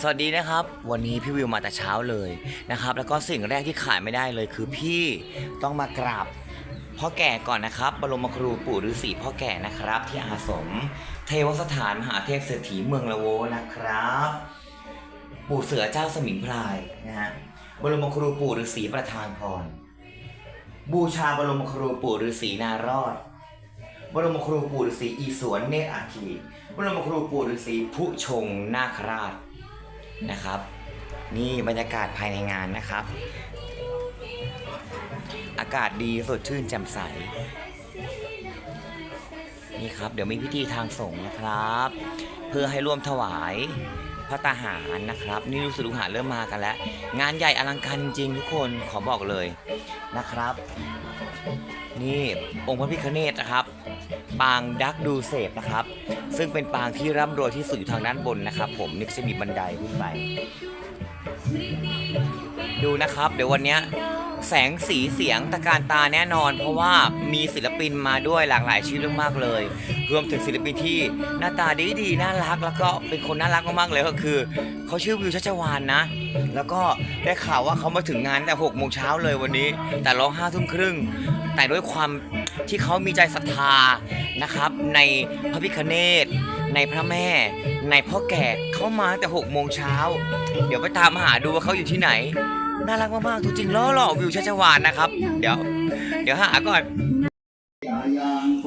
สวัสดีนะครับ วันนี้พี่วิวมาแต่เช้าเลยนะครับ แล้วก็สิ่งแรกที่ขาดไม่ได้เลยคือพี่ต้องมากราบพ่อแก่ก่อนนะครับ บรมครูปู่ฤาษีพ่อแก่นะครับ ที่อาสม เทวสถานมหาเทพเศรษฐีเมืองละโวนะครับ ปู่เสือเจ้าสมิงพรายนะฮะบรมครูปู่ฤาษีประทานพรบูชาบรมครูปู่ฤาษีนารอด บรมครูปู่ฤาษีอีสวนเนตรอาคี บรมครูปู่ฤาษีผู้ชงนาคราชนะครับ นี่บรรยากาศภายในงานนะครับ อากาศดีสดชื่นแจ่มใส นี่ครับ เดี๋ยวมีพิธีทางสงฆ์นะครับ เพื่อให้ร่วมถวายพระตาหารนะครับ นี่รู้สึกลูกหาเริ่มมากันแล้ว งานใหญ่อลังการจริงทุกคนขอบอกเลยนะครับ นี่องค์พระพิฆเนศนะครับ ปางดักดูเสพนะครับ ซึ่งเป็นปางที่ร่ำรวยที่สุดอยู่ทางด้านบนนะครับ ผมนึกจะมีบันไดขึ้นไป ดูนะครับ เดี๋ยววันนี้แสงสีเสียงตะการตาแน่นอน เพราะว่ามีศิลปินมาด้วยหลากหลายชื่อเรื่องมากเลย รวมถึงศิลปินที่หน้าตาดีดีน่ารัก แล้วก็เป็นคนน่ารักมากๆเลยก็คือเขาชื่อวิวชัชวานนะ แล้วก็ได้ข่าวว่าเขามาถึงงานแต่หกโมงเช้าเลยวันนี้ แต่ร้องห้าทุ่มครึ่งแต่ด้วยความ ที่เขามีใจศรัทธานะครับ ในพระพิคเนตในพระแม่ ในพ่อแก่เข้ามาตั้งแต่หกโมงเช้า เดี๋ยวไปตามหาดูว่าเขาอยู่ที่ไหน น่ารักมากๆตัวจริงล้อหล่อวิวชัชวานนะครับ เดี๋ยว เดี๋ยวหาก่อนยังโพ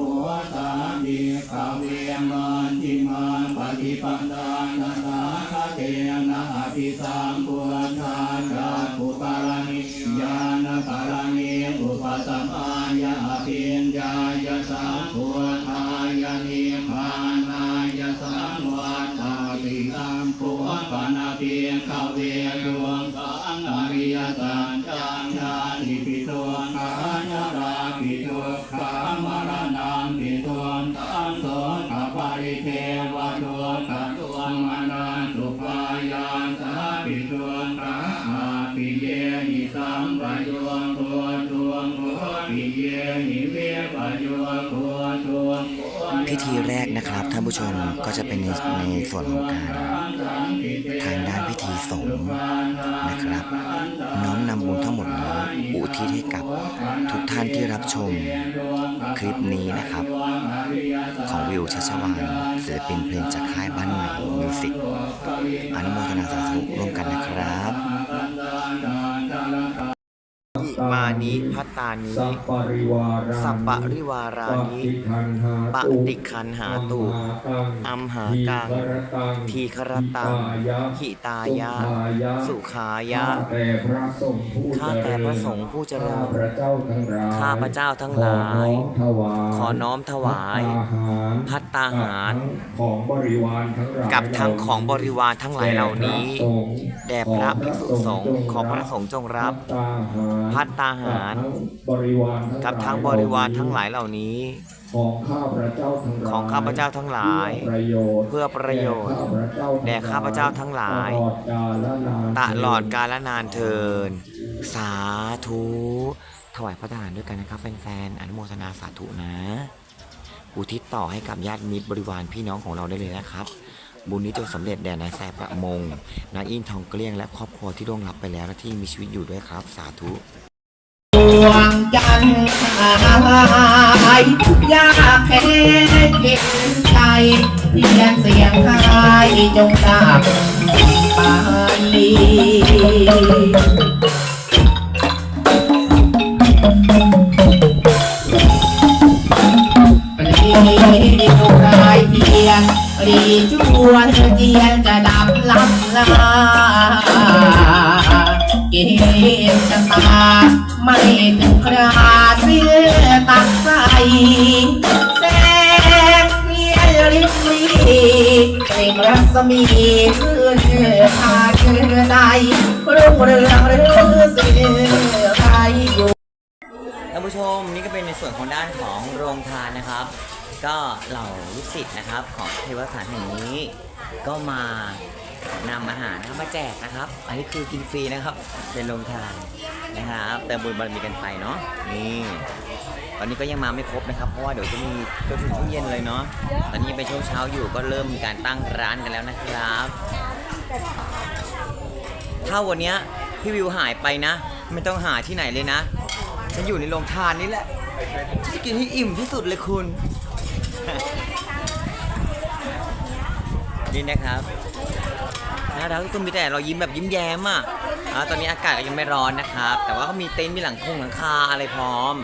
สามีขเวมันทิมาปฏิปันดานานาคเตะอภิสัมพุทธาจักขุปารานิยานปาร ธปนเปียขเวดวงสังอริยสัจจังญาณิปิโตขาญาราปิโตขามรณังปิโตตังโสขปาริเทวะโตขตุมนาสุปายาสาปิโตขาอาปิเยหิสัมปโยโคตวงโคปิเยหิเวปโยโคตวงโคพิธีแรกนะครับท่านผู้ชมก็จะเป็นในในส่วนของการ ทางด้านพิธีสงฆ์นะครับ น้อมนำบุญทั้งหมดนี้อุทิศให้กับทุกท่านที่รับชมคลิปนี้นะครับ ของวิวชัชวานศิลปินเพลงจากค่ายบ้านใหม่มิวสิกอนุโมทนาสาธุร่วมกันนะครับ นิพัตตานิสัปปริวาราสัปปะริวารานิปฏิคันหาตุปฏิคันหาตุอัมหาอัมหากักังงทีครตังหิหิตาตายะะสุขายะข้าแต่พระสงฆ์ผู้เจข้าริญแต่พระสงฆ์ผู้เจริญข้าพระเจ้าทั้งหลายข้าพระเจ้าทั้งหลายขอน้อมถวายขอน้อมถวาย พัตตาหารภัตตาหารของบริวารทั้งหลายกับทั้งของบริวารทั้งหลายเหล่านี้ แด่พระภิกษุสงฆ์แด่พระภิกษุสงฆ์ขอพระสงฆ์จงรับ พัตตาหารภัตตาหารกับทั้งบริวารกับทั้งบริวารทั้งหลายเหล่านี้ ของข้าพระเจ้าทั้งหลายของข้าพเจ้าทั้งหลาย เพื่อประโยชน์เพื่อประโยชน์แด่ข้าพเจ้าทั้งหลายตลอดกาลตลอดกาลนานเทิน สาธุถวายพระทหารด้วยกันนะครับแฟนๆอนุโมทนาสาธุนะ อุทิศต่อให้กับญาติมิตรบริวารพี่น้องของเราได้เลยนะครับ บุญนี้จงสำเร็จแด่นายแสบประมงนายอินทองเกลี้ยงและครอบครัวที่ร่วงรับไปแล้วและที่มีชีวิตอยู่ด้วยครับ สาธุด วงจันทร์หายยากแค่เย็นใจเพียงเสียงคายจงทราบไปปรีดูกายเทียนรีชวนเจียนจะดับลำลา ชะตาไม่ถึงคราเสียตักใสแสงเมียลิบลีเปล่งรัศมีขึ้นพาคือใดรุ่งเรืองหรือเสียใครอยู่ท่านผู้ชมนี่ก็เป็นในส่วนของด้านของโรงทานนะครับ ก็เหล่าลูกศิษย์นะครับของเทวสถานแห่งนี้ก็มา นำอาหารนะมาแจกนะครับ อันนี้คือกินฟรีนะครับ เป็นโรงทานนะครับเติมบุญบารมีกันไปเนาะนี่ตอนนี้ก็ยังมาไม่ครบนะครับ เพราะว่าเดี๋ยวจะมีจนถึงช่วงเย็นเลยเนาะตอนนี้เป็นช่วงเช้าอยู่ก็เริ่มมีการตั้งร้านกันแล้วนะครับ ถ้าวันนี้พี่วิวหายไปนะ ไม่ต้องหาที่ไหนเลยนะ ฉันอยู่ในโรงทานนี่แหละฉันจะกินให้อิ่มที่สุดเลยคุณนี่นะครับ น่ารักทุกคนมีแต่เรายิ้มแบบยิ้มแย้มอะอ่าตอนนี้อากาศก็ยังไม่ร้อนนะครับ แต่ว่าก็มีเต็นท์มีหลังคงหลังคาอะไรพร้อม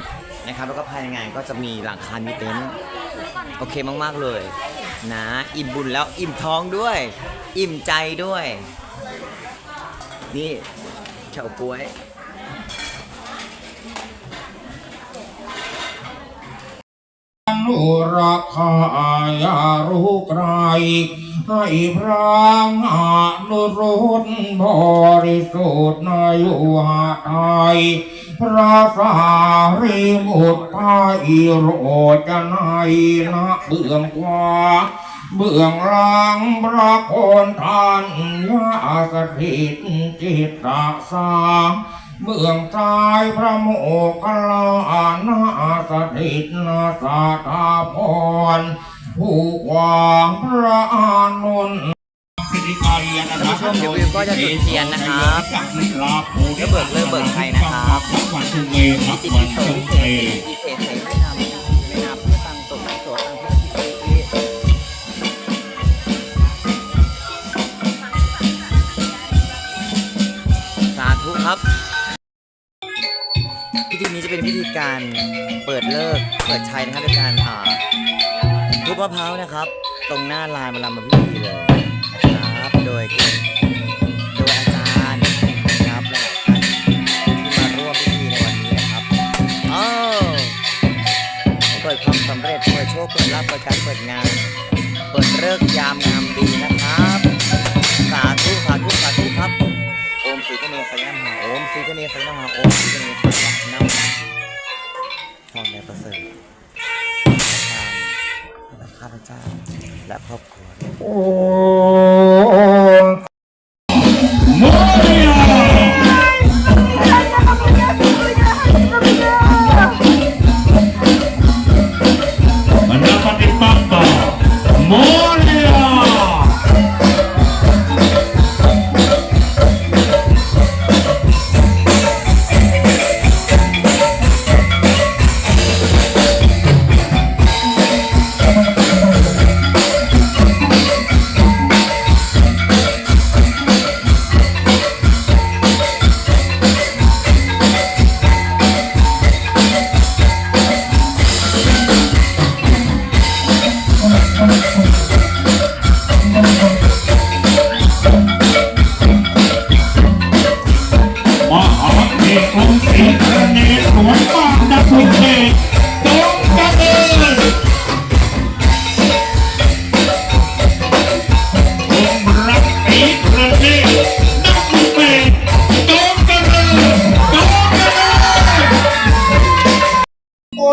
นะครับ แล้วก็ภายในงานก็จะมีหลังคา มีเต็นท์โอเคมากๆเลย นะ อิ่มบุญแล้วอิ่มท้องด้วย อิ่มใจด้วย นี่เฉาก๊วยนุรักขายารุไกร ให้พระอนุรุตบริสุทธิ์ในวาไทยพระสารีมุตตาอิโรจนัยนะเบื้องขวาเบื้องหลังพระโคนทานยาสถิตจิตตสาเบื้องซ้ายพระโมคคัลลานาสถิตนาสาธาพร ผู้ขวางพระอานนท์ท่านผู้ชมเดี๋ยววิวก็จะจุดเทียนนะครับเริ่มเบิกเริ่มเบิกใครนะครับวันตุเมทักจิตติโสตุวิเศเมษวิเศษเสไม่นำไม่นำเพื่อตังสมโสตังเพื่อทิติสาธุครับพิธีนี้จะเป็นพิธีการเปิดเลิกเปิดชัยนะครับด้วยการอ่า ทุบมะพร้าวนะครับ ตรงหน้าลานมาลำมาพิธีเลยนะครับ โดยโดยอาจารย์นะครับและท่านที่มาร่วมพิธีในวันนี้นะครับเอ้าเปิดความสำเร็จเปิดโชคเปิดลาภเปิดการเปิดงาน เปิดเลิกษ์ยามงามดีนะครับ สาธุสาธุสาธุครับ โอมสีคเนสยามหาโอมสีคเนสยามหาโอมสีคเนสยามน้ำ ข้าพเจ้าและครอบครัว โอ้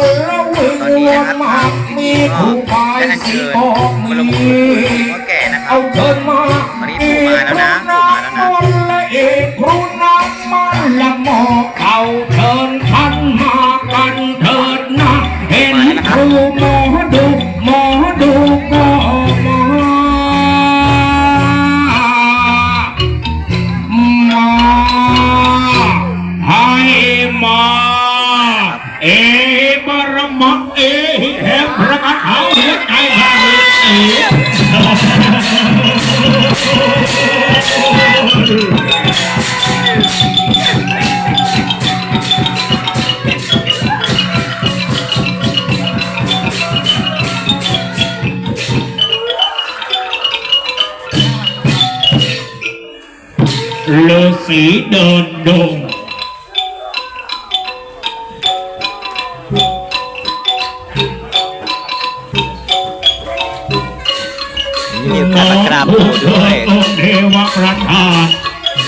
ยละเวตอนนี้นะครับมากมีก็ผู้พายได้อัญสีเชิญออกมีบุรุษพ่อแก่นะครับเอาเชิญมาตอนนี้ปู่มาแล้วนะปู่มาแล้วนะนละเอกครูน้ำมันละหมอเขาเธอ มะเอหิแห่งพระคาถาหัวใจพระเอฤาษีเดินดง มีโอกาสมากราบปู่ด้วย องค์เทวประธาน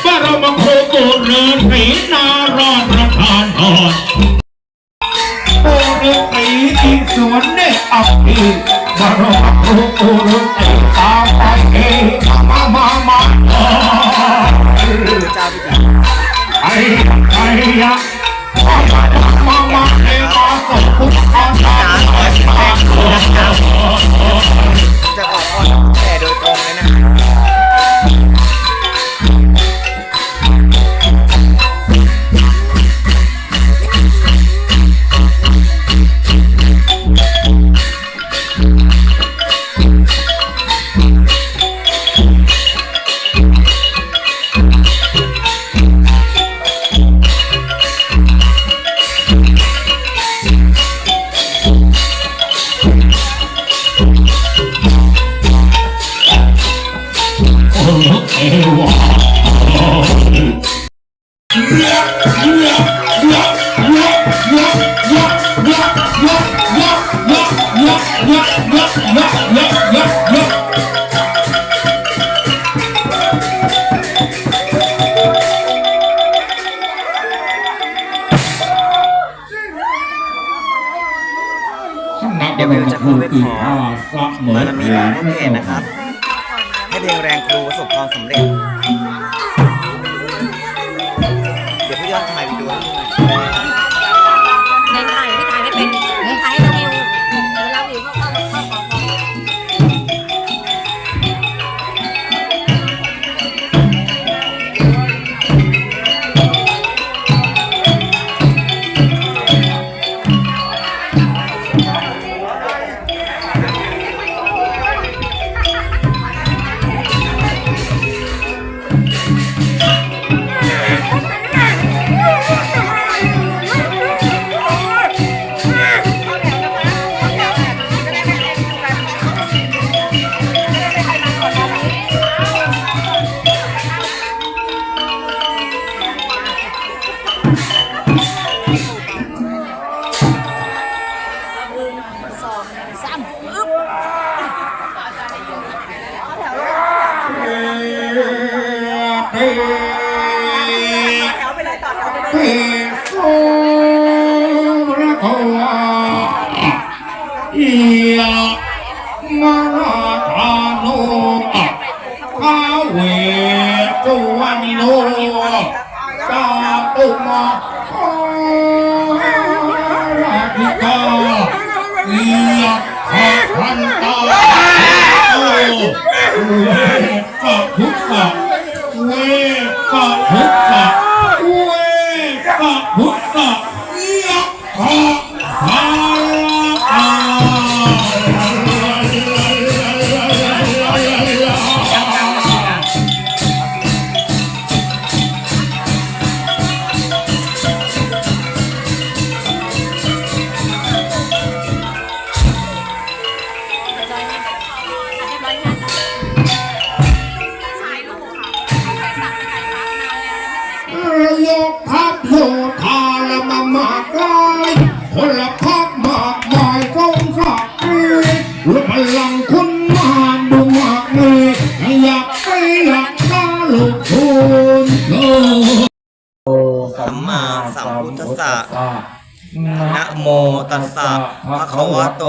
บรมครูกุเรนศรีนารอดประธานพรโอฤาษีอีกสวนเนอับปีบรมครูกุเรือนศรีตามไปเอมามามามาไอ้ไอ้ยะ เอวะเดี๋ยววิวจะเข้าไปขอเหมือนบารมีหลวงพ่อเกศนะครับให้ เพลงแรงครูประสบความสำเร็จ อียมาราธาโนข้าเวตุวันโนจาตุมาโอราธิกาเอียขะพันตาโอเวกะทุกขะ โลสัมมาสัมพุทธัสสะ นะโมตัสสะภะคะวะโต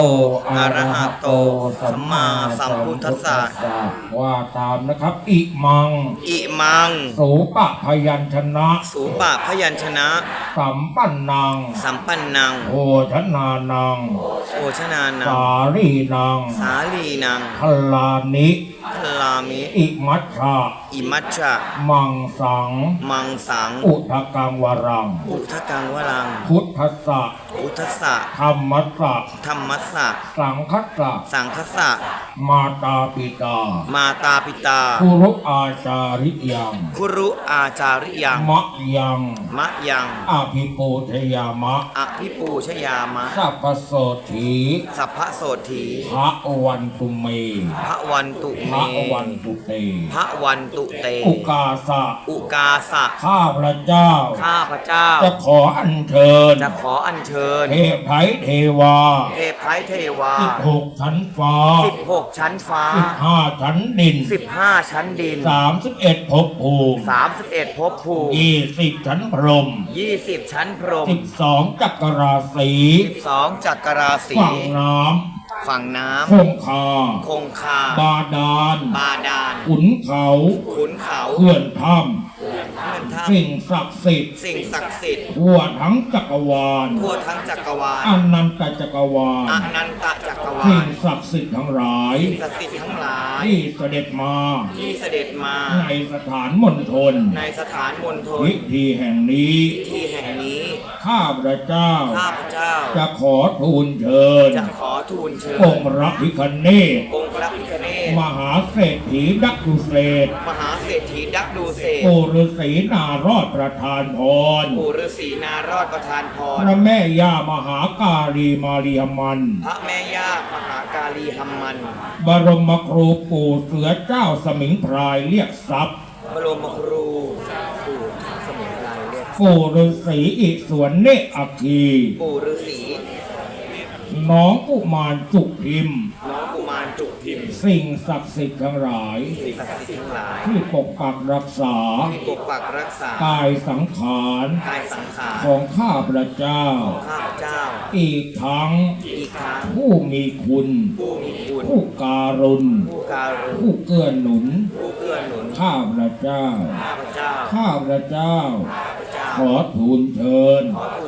อะระหะโตสัมมาสัมพุทธัสสะว่าตามนะครับ อิมัง อิมังโสปะพยัญชนะ สูปะพยัญชนะ สัมปันนังสัมปันนังโอชนานังโอชนานังสารีนังสาลีนังพลานิพลามิ อิมัชชาอิมัชชะมังสัง มังสัง อุทกังวรัง อุทกังวรัง พุทธัสสะอุทสสะธรรมัสสะธรรมัสสะสังคัสสะสังคสะมาตาปิตา มาตาปิตา คุรุอาจาริยังคุรุอาจาริยัง มะยังมะยัง อภิปูเทยามะอภิปูชยามะ สัพพโสถีสัพพะโสถีพระวันตุเมพระวันตุพเมระวันตุเตพระวันตุเต อุกาสะอุกาสะข้าพระเจ้า ข้าพระเจ้า จะขออัญเชิญ จะขออัญเชิญ เทพไทยเทวาเทพไทยเทวา สิบหกชั้นฟ้าสิบหกชั้นฟ้า สิบห้าชั้นดินสิบห้าชั้นดิน สามสิบเอ็ดภพภูมิสามสิบเอ็ดภพภูมิยี่สิบชั้นพรหมยี่สิบชั้นพรหมสิบสองจักรราศีสิบสองจักรราศีฝั่งน้ฝั่งน้ำคงคาำคงคา บาดาลบาดาลขุนเขาขุนเขา เขื่อนถ้เพื่อนท่าำ สิ่งศักดิ์สิทธิ์สิ่งศักดิ์สิทธิ์ทั่วทั้งจักรวาลทั่วทั้งจักรวาลอนันตจักรวาลอนันตจักรวาสิ่ลงศักดิ์สิทธิ์ทั้งหลายศักดิ์สิทธิ์ทั้งหลายที่เสด็จมาที่เสด็จมา ในสถานมณฑลในสถานมณฑลวิธีแห่งนี้ที่แห่งนี้ข้าพระเจ้าข้าพเจ้า จะขอทูลเชิญจะขอทูลเชิญองค์พระพิคเนศองค์พพระพิฆเนศมหาเศรษฐีดักดุเศรษมหา เศรษฐีดักดูเศษปู่ฤาษีนารอดประทานพรปู่ฤาษีนารอดประทานพรพระแม่ย่ามหาการีมารียมัน พระแม่ย่ามหากาลีหัมมัน บรมครูปู่เสือเจ้าสมิงพรายเรียกทรัพย์ บรมครูปู่สมุนไพรเรียกปู่ฤาษีอิสวนเนตรอัคคีปู่ฤาษีน้องกุมารจุกพิมพ์น้องกุมาร จุกพิมพ์ สิ่งศักดิ์สิทธิ์ทั้งหลาย สิ่งศักดิ์สิทธิ์ทั้งหลายที่ปกปักรักษา ที่ปกปักรักษากายสังขารกายสังขารของข้าพระเจ้า ข้าพเจ้า อีกทั้งอีกครั้งผู้มีคุณ ผู้มีคุณผู้การุณ ผู้การุณผู้เกื้อหนุน ผู้เกื้อหนุน ข้าพระเจ้า ข้าพเจ้า ข้าพระเจ้าข้าพเจ้า ขอทูลเชิญขอทูล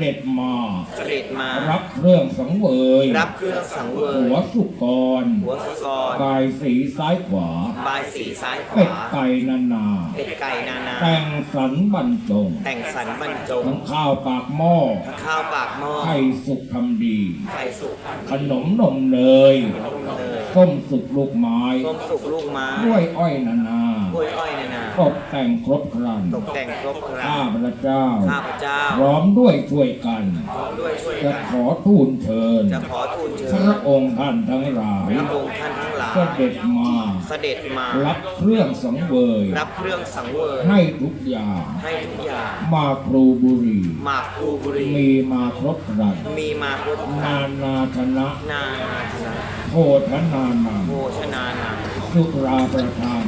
เชิญเสด็จมา เสด็จมา รับเครื่องสังเวยรับเครื่องสังเวยหัวสุกรหัวสกรกายสีซ้ายขวาบายสีซ้ายขเป็ดวาไก่นานาเป็ดไก่นานา แต่งสรรบรรจงแต่งสรรบรรจงทั้งข้าวปากหม้อทั้งข้าวปากหม้อไข่สุกทำดี ไข่สุกขนมนมเนยนมเนยส้มสุกลูกไม้ต้มสุกลูกไม้กล้วยอ้อยนา กล้วยอ้อยนานาตกแต่งครบครันตกแต่งครบครัข้านพระเจ้าข้าพเจ้า พร้อมด้วยช่วยกันพร้อมด้วยช่วยจะกันขอทูลเชิญ จะขอทูลเชิพญระองค์ท่านทั้งหลาย พระองค์ท่านทั้งหลาย เสด็จมา เสด็จมา รับเครื่องสังเวย รับเครื่องสังเวยให้ทุกอย่าง ให้ทุกอย่างมาครูบุรี หมากครูบุรีมีมาครบครัน มีมาครบนานาชนะนานาชนะโพธนานังโภชนานาสุราประทาน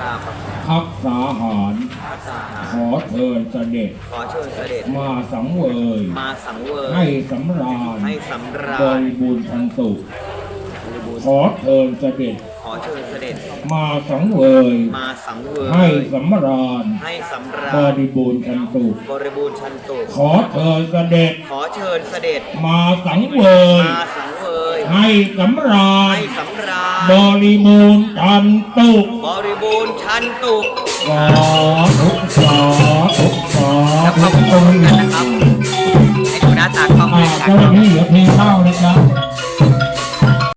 ราประทานพักษาหารพระสาหาขอเชิญเสด็จขอเชิญเสด็จมาสังเวยมาสังเวยให้สำราญให้สำราบญริบูรณ์ทันตุขอเชิญเสด็จขอเชิญเสด็จมาสังเวยมาสังเวยให้สำราญให้สำราบญริบูรณ์ทันตุบริบูรณ์ชันตุขอเชิญเสด็จขอเชิญเสด็จมาสังเวยมาสังเวย ให้สำราญให้สำราญบริบูรณ์ทันตุบริบูรณ์ชันตุสาธุสาธุสาแล้วธุเข้าไปชมกันนะครับให้ดูหน้าตากล้องด้อ่าวยกันเจ้าหน้าที่เหลือเพียงเท่านะครับ